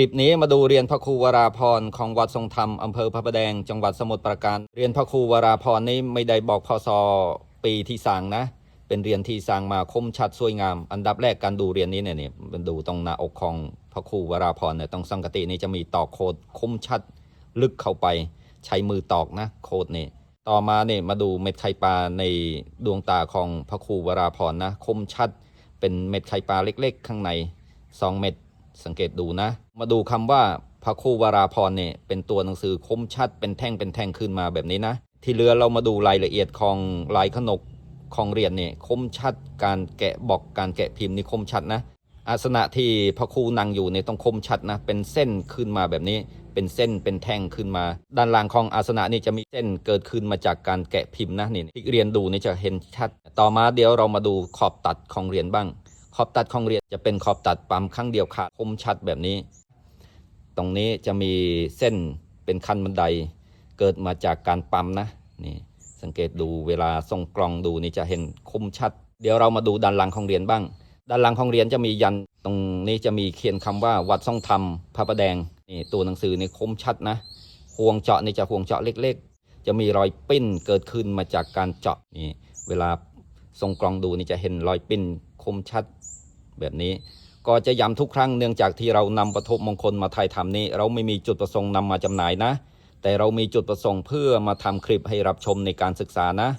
ลิปนี้มาดูเรียนพระครูวราพรของวัดทรงธรรมอำเภอพระประแดง จังหวัดสมุทรปราการ เรียนพระครูวราพรนี้ไม่ได้บอกพศปีที่สร้างนะ เป็นเรียนที่สร้างมาคมชัดสวยงาม อันดับแรกการดูเรียนนี้เนี่ยเนี่ยมันดูตรงหน้าอกของพระครูวราพรเนี่ยตรงสังกตินี้จะมีตอกโคดคมชัดลึกเข้าไป ใช้มือตอกนะ โคดนี่ต่อมาเนี่ยมาดูเม็ดไข่ปลาในดวงตาของพระครูวราพรนะ คมชัดเป็นเม็ดไข่ปลาเล็ก ๆ ข้างใน 2 เม็ด สังเกตดูนะ มาดูคำว่าพระครูวราพรเนี่ยเป็นตัวหนังสือคมชัดเป็นแท่งเป็นแท่งขึ้นมาแบบนี้นะ ที่เหลือเรามาดูรายละเอียดของลายขนกของเรียญเนี่ยคมชัดการแกะบอกการแกะพิมพ์นี่คมชัดนะอาสนะที่พระครูนั่งอยู่เนี่ยต้องคมชัดนะ เป็นเส้นขึ้นมาแบบนี้ เป็นเส้นเป็นแท่งขึ้นมา ด้านล่างของอาสนะนี่จะมีเส้นเกิดขึ้นมาจากการแกะพิมพ์นะนี่ที่เรียนดูนี่จะเห็นชัด ต่อมาเดี๋ยวเรามาดูขอบตัดของเรียญบ้าง ขอบตัดของเหรียญจะเป็นขอบตัดปั๊มครั้งเดียวขาดคมชัดแบบนี้ ตรงนี้จะมีเส้นเป็นขั้นบันไดเกิดมาจากการปั๊มนะนี่สังเกตดูเวลาส่งกล่องดูนี่จะเห็นคมชัด เดี๋ยวเรามาดูด้านหลังของเหรียญบ้าง ด้านหลังของเหรียญจะมียันตรงนี้จะมีเขียนคำว่าวัดซ่องธรรมพระประแดงนี่ตัวหนังสือนี่คมชัดนะห่วงเจาะนี่จะห่วงเจาะเล็ก ๆ จะมีรอยปิ้นเกิดขึ้นมาจากการเจาะนี่เวลาส่งกล่องดูนี่จะเห็นรอยปิ้น คมชัดแบบนี้ ก็จะย้ำทุกครั้งเนื่องจากที่เรานำปฐมมงคลมาถ่ายทำนี้ เราไม่มีจุดประสงค์นำมาจำหน่ายนะ แต่เรามีจุดประสงค์เพื่อมาทำคลิปให้รับชมในการศึกษานะ